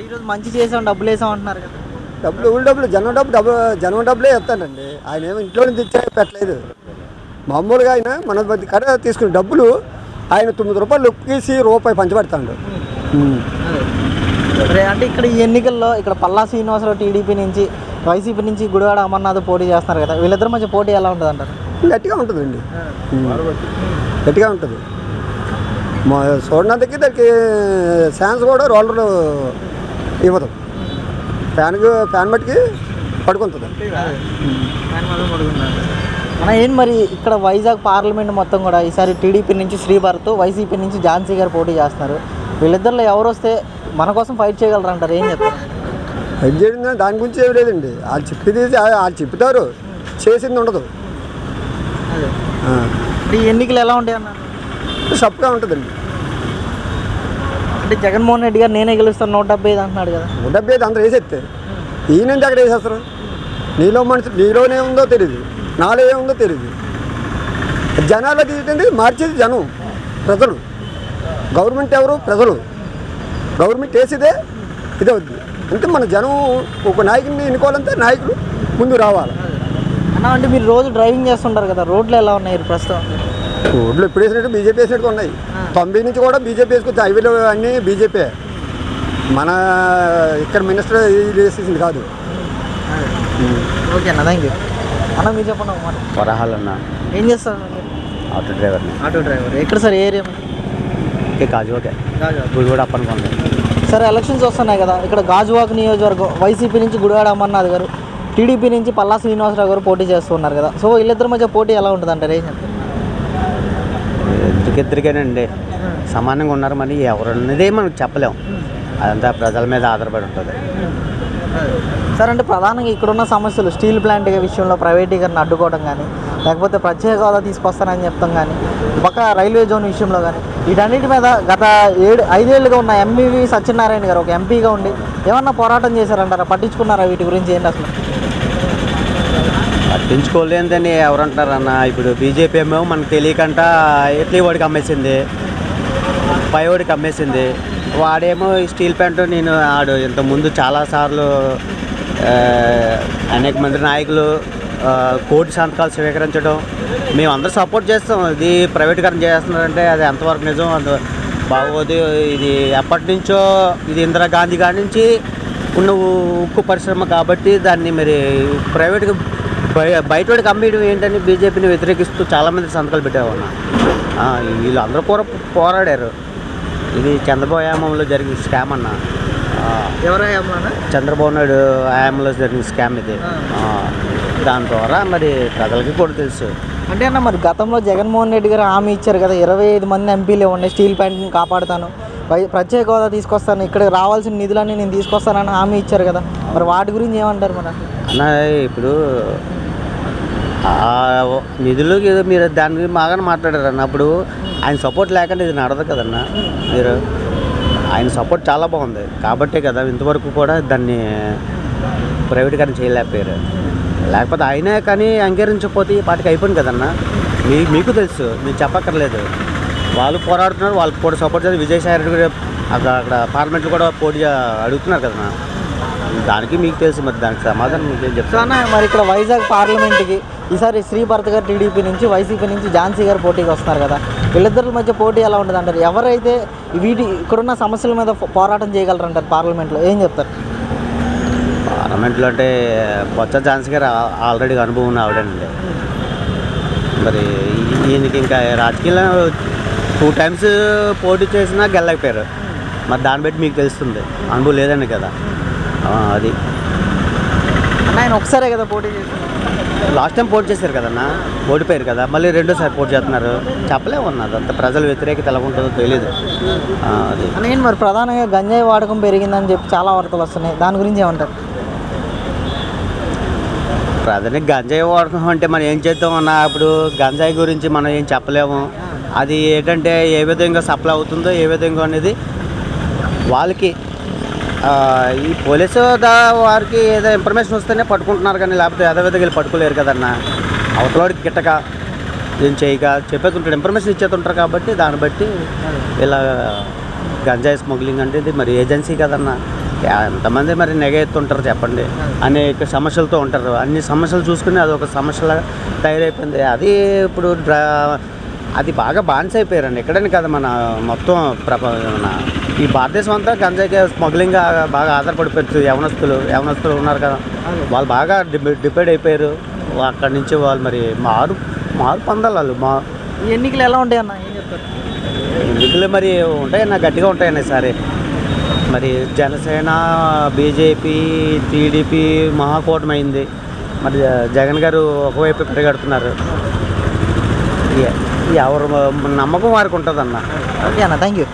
అంటే ఈరోజు మంచి చేసాం డబ్బులు వేసాం అంటున్నారు కదా. డబ్బులు ఊళ్ళో డబ్బులు. జనం డబ్బు డబ్బు జనం డబ్బులే ఇస్తానండి ఆయన ఏమో ఇంట్లో నుంచి ఇచ్చే పెట్టలేదు. మామూలుగా ఆయన మన కడ తీసుకునే డబ్బులు ఆయన తొమ్మిది రూపాయలు ఉప్పేసి రూపాయి పంచబెడతాడు అంటే ఇక్కడ ఈ ఎన్నికల్లో ఇక్కడ పల్లా శ్రీనివాసరావు టీడీపీ నుంచి వైసీపీ నుంచి గుడివాడ అమర్నాథ్ పోటీ చేస్తున్నారు కదా. వీళ్ళిద్దరి మధ్య పోటీ ఎలా ఉంటుంది అంటారు? గట్టిగా ఉంటుందండి గట్టిగా ఉంటుంది. మా చూడడానికి దానికి ఫ్యాన్స్ కూడా రోలర్ ఇవ్వదు. ఫ్యాన్ ఫ్యాన్ బట్టికి పడుకుంటుంది. మన ఏం మరి ఇక్కడ వైజాగ్ పార్లమెంట్ మొత్తం కూడా ఈసారి టీడీపీ నుంచి శ్రీభరత్ వైసీపీ నుంచి ఝాన్సీ గారు పోటీ చేస్తున్నారు. వీళ్ళిద్దరిలో ఎవరు వస్తే మన కోసం ఫైట్ చేయగలరు అంటారు? ఏం చెప్తారు? అది చేయడం దాని గురించి ఏమి లేదండి. వాళ్ళు చెప్పేది వాళ్ళు చెప్తారు. చేసింది ఉండదు. ఈ ఎన్నికలు ఎలా ఉంటాయి అన్నారు సప్గా ఉంటుందండి. అంటే జగన్మోహన్ రెడ్డి గారు నేనే గెలుస్తాను నూట డెబ్బై ఐదు అంటున్నాడు కదా. నూట డెబ్బై ఐదు అందరూ వేసేస్తే ఈయన అక్కడ వేసేస్తారు? నీలో మనిషి నీలోనే ఉందో తెలియదు నాలో ఏముందో తెలియదు జనాలకి ఏంటంటే మార్చేది జనం ప్రజలు. గవర్నమెంట్ ఎవరు? ప్రజలు. గవర్నమెంట్ వేసేదే ఇదే వద్దు అంటే మన జనం ఒక నాయకుడిని ఎన్నుకోవాలంటే నాయకుడు ముందు రావాలి. అన్న అంటే మీరు రోజు డ్రైవింగ్ చేస్తుంటారు కదా రోడ్లు ఎలా ఉన్నాయి ప్రస్తుతం? రోడ్లు ఎప్పుడు వేసినట్టు బీజేపీ వేసినట్టు ఉన్నాయి. తొంభై నుంచి కూడా బీజేపీ వేసుకొచ్చి హైవేలు అన్నీ బీజేపీ మన ఇక్కడ మినిస్టర్ ఇది వేసేసింది కాదు. ఓకే అన్న థ్యాంక్ యూ అన్న మీరు చెప్పండి ఒక మాట. వరహాల్ అన్న. ఏం చేస్తారు? ఆటో డ్రైవర్ని ఆటో డ్రైవర్. ఎక్కడ సార్ ఏరియా? ఓకే కాజువాకే గుడివాడ అప్పనుకోండి సరే ఎలక్షన్స్ వస్తున్నాయి కదా. ఇక్కడ గాజువాక్ నియోజకవర్గం వైసీపీ నుంచి గుడివాడ అమర్నాథ్ గారు టీడీపీ నుంచి పల్లా శ్రీనివాసరావు గారు పోటీ చేస్తున్నారు కదా. సో వీళ్ళిద్దరి మధ్య పోటీ ఎలా ఉంటుంది అంటారు ఏం చెప్తారు ఇద్దరికిద్దరికేనండి సమానంగా ఉన్నారు మరి ఎవరు మనం చెప్పలేం. అదంతా ప్రజల మీద ఆధారపడి ఉంటుంది. సార్ అంటే ప్రధానంగా ఇక్కడున్న సమస్యలు స్టీల్ ప్లాంట్ విషయంలో ప్రైవేటీకరణ అడ్డుకోవడం కానీ లేకపోతే ప్రత్యేక హోదా తీసుకొస్తానని చెప్తాం కానీ పక్క రైల్వే జోన్ విషయంలో కానీ వీటన్నిటి మీద గత ఏడు ఐదేళ్ళుగా ఉన్న ఎంబీవి సత్యనారాయణ గారు ఒక ఎంపీగా ఉండి ఏమన్నా పోరాటం చేశారంటారా? పట్టించుకున్నారా వీటి గురించి ఏంటి అసలు? పెంచుకోలేదని ఎవరు అంటారన్న ఇప్పుడు బీజేపీ ఏమో మనకు తెలియకంట ఎట్లీ వాడికి అమ్మేసింది? పై వాడికి అమ్మేసింది. వాడేమో ఈ స్టీల్ ప్యాంటు నేను ఆడు ఇంతకుముందు చాలాసార్లు అనేక మంది నాయకులు కోటి సంతకాలు స్వీకరించడం మేము అందరూ సపోర్ట్ చేస్తాం. ఇది ప్రైవేటీకరణ చేస్తున్నారంటే అది ఎంతవరకు నిజం? అంత బాగోదు. ఇది ఎప్పటి నుంచో ఇది ఇందిరాగాంధీ గారి నుంచి ఉన్న ఉక్కు పరిశ్రమ కాబట్టి దాన్ని మరి ప్రైవేట్గా బయ బయట వాడికి అమ్మేయడం ఏంటని బీజేపీని వ్యతిరేకిస్తూ చాలామంది సంతకాలు పెట్టేవాళ్ళు. ఆ, వీళ్ళందరూ కూడా పోరాడారు. ఇది చంద్రబాబు హయాంలో జరిగిన స్కామ్ అన్న. చంద్రబాబు నాయుడు హయాంలో జరిగిన స్కామ్ ఇది. దాని ద్వారా మరి ప్రజలకి కూడా తెలుసు. అంటే అన్న మరి గతంలో జగన్మోహన్ రెడ్డి గారు హామీ ఇచ్చారు కదా ఇరవై ఐదు మంది ఎంపీలు ఉన్నాయి స్టీల్ ప్లాంట్ని కాపాడుతాను ప్రత్యేక హోదా తీసుకొస్తాను ఇక్కడికి రావాల్సిన నిధులన్నీ నేను తీసుకొస్తానని హామీ ఇచ్చారు కదా మరి వాటి గురించి ఏమంటారు మరి అన్న ఇప్పుడు నిధులు ఏదో మీరు దాని గురించి బాగానే మాట్లాడారన్న. అప్పుడు ఆయన సపోర్ట్ లేకుండా ఇది నడదు కదన్న. మీరు ఆయన సపోర్ట్ చాలా బాగుంది. కాబట్టే కదా ఇంతవరకు కూడా దాన్ని ప్రైవేటీకరణ చేయలేకపోయారు. లేకపోతే ఆయనే కానీ అంగీకరించకపోతే ఈ పాటికి అయిపోయింది కదన్న. మీ మీకు తెలుసు మీరు చెప్పక్కర్లేదు. వాళ్ళు పోరాడుతున్నారు వాళ్ళకి కూడా సపోర్ట్ చేసి విజయసాయి రెడ్డి కూడా అక్కడ అక్కడ పార్లమెంట్లో కూడా పోటీ అడుగుతున్నారు కదన్నా. దానికి మీకు తెలుసు మరి దానికి సమాధానం మీకేం చెప్తాను. మరి ఇక్కడ వైజాగ్ పార్లమెంట్కి ఈసారి శ్రీభరత్ గారు టీడీపీ నుంచి వైసీపీ నుంచి ఝాన్సీ గారు పోటీకి వస్తున్నారు కదా. వీళ్ళిద్దరి మధ్య పోటీ ఎలా ఉంటుంది అంటారు? ఎవరైతే వీటి ఇక్కడున్న సమస్యల మీద పోరాటం చేయగలరు అంటారు పార్లమెంట్లో? ఏం చెప్తారు? పార్లమెంట్లో అంటే బొత్స ఝాన్సీ గారు ఆల్రెడీ అనుభవం ఉన్న ఆవిడండి మరి ఈయనకి ఇంకా రాజకీయంలో టూ టైమ్స్ పోటీ చేసినా గెలలేకపోయారు మరి దాన్ని బట్టి మీకు తెలుస్తుంది. అనుభవం లేదండి కదా. అది. ఆయన ఒకసారే కదా పోటీ చేస్తున్నారు. లాస్ట్ టైం పోటీ చేశారు కదన్నా? ఓడిపోయారు కదా. మళ్ళీ రెండోసారి పోటీ చేస్తున్నారు. చెప్పలేము అన్నది అంత ప్రజల వ్యతిరేకత ఎలా ఉంటుందో తెలియదు ఏంటి మరి ప్రధానంగా గంజాయి వాడకం పెరిగిందని చెప్పి చాలా వార్తలు వస్తున్నాయి. దాని గురించి ఏమంటారు? ప్రధానికి గంజాయి వాడకం అంటే మనం ఏం చేద్దాం అన్న? ఇప్పుడు గంజాయి గురించి మనం ఏం చెప్పలేము. అది ఏంటంటే ఏ విధంగా సప్లై అవుతుందో ఏ విధంగా అనేది వాళ్ళకి ఈ పోలీసు వారికి ఏదో ఇన్ఫర్మేషన్ వస్తేనే పట్టుకుంటున్నారు కానీ లేకపోతే యథావిధిగా వెళ్ళి పట్టుకోలేరు కదన్న. అవతలవాడికి గిట్టక ఏం చేయక చెప్పేస్తుంటాడు ఇన్ఫర్మేషన్ ఇచ్చేస్తుంటారు కాబట్టి దాన్ని బట్టి ఇలా గంజాయి స్మగ్లింగ్ అంటే ఇది మరి ఏజెన్సీ కదన్న. ఎంతమంది మరి నెగ ఎత్తుంటారు చెప్పండి. అనేక సమస్యలతో ఉంటారు. అన్ని సమస్యలు చూసుకుని అది ఒక సమస్యలా తయారైపోయింది. అది ఇప్పుడు డ్రా- అది బాగా బాన్స్ అయిపోయారండి. ఎక్కడని కదా మన మొత్తం ప్రప మన ఈ భారతదేశం అంతా గంజాయికి స్మగ్లింగ్ బాగా ఆధారపడిపోయారు యవనస్తులు యవనస్తులు ఉన్నారు కదా. వాళ్ళు బాగా డిపె డిపెండ్ అయిపోయారు. అక్కడి నుంచి వాళ్ళు మరి మారు మారు పొందాలి వాళ్ళు. మా ఎన్నికలు ఎలా ఉంటాయి అన్న? ఎన్నికలు మరి ఉంటాయన్న గట్టిగా ఉంటాయన్న సరే మరి జనసేన బీజేపీ టీడీపీ మహాకూటమి అయింది. మరి జగన్ గారు ఒకవైపు పరిగెడుతున్నారు. ఎవరు నమ్మకం వారికి ఉంటుందన్న. ఓకే అన్న థ్యాంక్ యూ